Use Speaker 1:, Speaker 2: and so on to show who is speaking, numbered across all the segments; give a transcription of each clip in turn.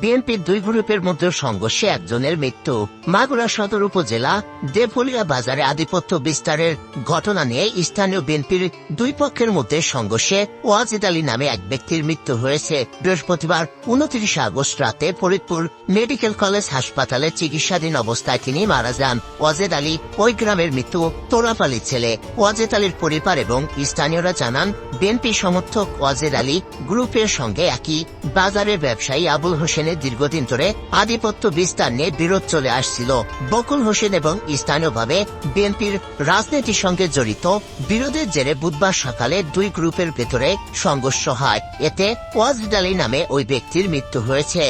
Speaker 1: বিএনপির দুই গ্রুপের মধ্যে সংঘর্ষে একজনের মৃত্যু। মাগুরা সদর উপজেলা দেফলিয়া বাজারে আধিপত্য বিস্তারের ঘটনা নিয়ে স্থানীয় বিএনপির দুই পক্ষের মধ্যে সংঘর্ষে ওয়াজিদ আলী নামে এক ব্যক্তির মৃত্যু হয়েছে। বৃহস্পতিবার উনত্রিশে আগস্ট রাতে ফরিদপুর মেডিকেল কলেজ হাসপাতালে চিকিৎসাধীন অবস্থায় তিনি মারা যান। ওয়াজেদ আলী ওই গ্রামের মৃত্যু তোরাপালি ছেলে। ওয়াজেদ আলীর পরিবার এবং স্থানীয়রা জানান, বিএনপি সমর্থক ওয়াজেদ আলী গ্রুপের সঙ্গে একই বাজারের ব্যবসায়ী আবুল হোসেনের দীর্ঘদিন ধরে আধিপত্য বিস্তার নিয়ে বিরোধ চলে আসছিল। বকুল হোসেন এবং স্থানীয়ভাবে বিএনপির রাজনীতির সঙ্গে জড়িত বিরোধের জেরে বুধবার সকালে দুই গ্রুপের ভেতরে সংঘর্ষ হয়। এতে ওয়াজেদ আলী নামে ওই ব্যক্তির মৃত্যু হয়েছে।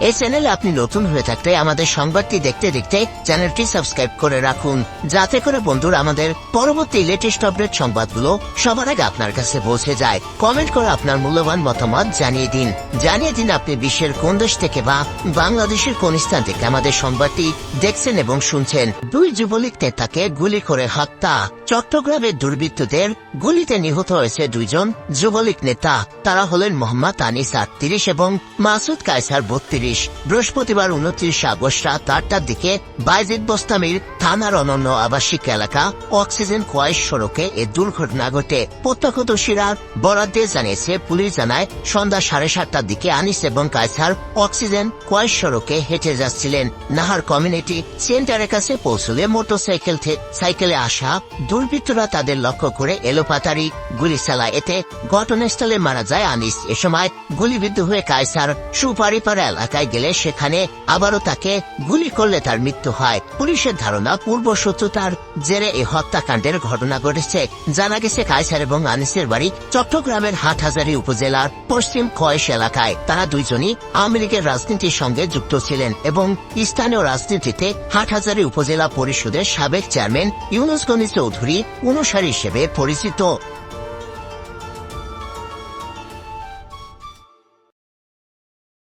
Speaker 1: এই চ্যানেলে আপনি নতুন হয়ে থাকলে আমাদের সংবাদটি দেখতে দেখতে চ্যানেলটি সাবস্ক্রাইব করে রাখুন। যাতে করে বন্ধুরা আমাদের পরবর্তী লেটেস্ট আপডেট সংবাদগুলো সবার আগে আপনার কাছে পৌঁছে যায়। কমেন্ট করে আপনার মূল্যবান মতামত জানিয়ে দিন। জানিয়ে দিন আপনি বিশ্বের কোন দেশ থেকে বা বাংলাদেশের কোন স্থান থেকে আমাদের সংবাদটি দেখছেন এবং শুনছেন। দুই যুবলীগ নেতাকে গুলি করে হত্যা। চট্টগ্রামের দুর্বৃত্তদের গুলিতে নিহত হয়েছে দুইজন যুবলীগ নেতা। তারা হলেন মোহাম্মদ আনিস আটত্রিশ এবং মাসুদ কায়সার বত্রিশ। বৃহস্পতিবার উনত্রিশ আগস্ট রাত আটটার দিকে বাইজিদ বোস্তামির থানার অনন্য আবাসিক এলাকা অক্সিজেন কোয়াইশ সড়কে এ দুর্ঘটনা ঘটে। প্রত্যক্ষদর্শীরা বরাদ দিয়ে জানিয়েছে, পুলিশ জানায়, সন্ধ্যা সাড়ে সাতটার দিকে আনিস এবং কায়সার অক্সিজেন কোয়াইশ সড়কে হেঁটে যাচ্ছিলেন। নাহার কমিউনিটি সেন্টারের কাছে পৌঁছলে মোটরসাইকেল সাইকেলে আসা দুর্বৃত্তরা তাদের লক্ষ্য করে এলোপাতারি গুলি চালায় এতে ঘটনাস্থলে মারা যায় আনিস। এ সময় গুলিবিদ্ধ হয়ে কায়সার সুপারিপাড়া এলাকায় গেলে সেখানে আবারও তাকে গুলি করলে তার মৃত্যু হয়। পুলিশের ধারণা, পূর্ব শত্রুতার জেরে এই হত্যাকাণ্ডের ঘটনা ঘটেছে। জানা গেছে কায়সার এবং আনিসের বাড়ি চট্টগ্রামের হাটহাজারী উপজেলার পশ্চিম কয়েশ এলাকায়। তারা দুইজনই আওয়ামী লীগের রাজনীতির সঙ্গে যুক্ত ছিলেন এবং স্থানীয় রাজনীতিতে হাটহাজারী উপজেলা পরিষদের সাবেক চেয়ারম্যান ইউনুস গনি চৌধুরী অনুসারী হিসেবে পরিচিত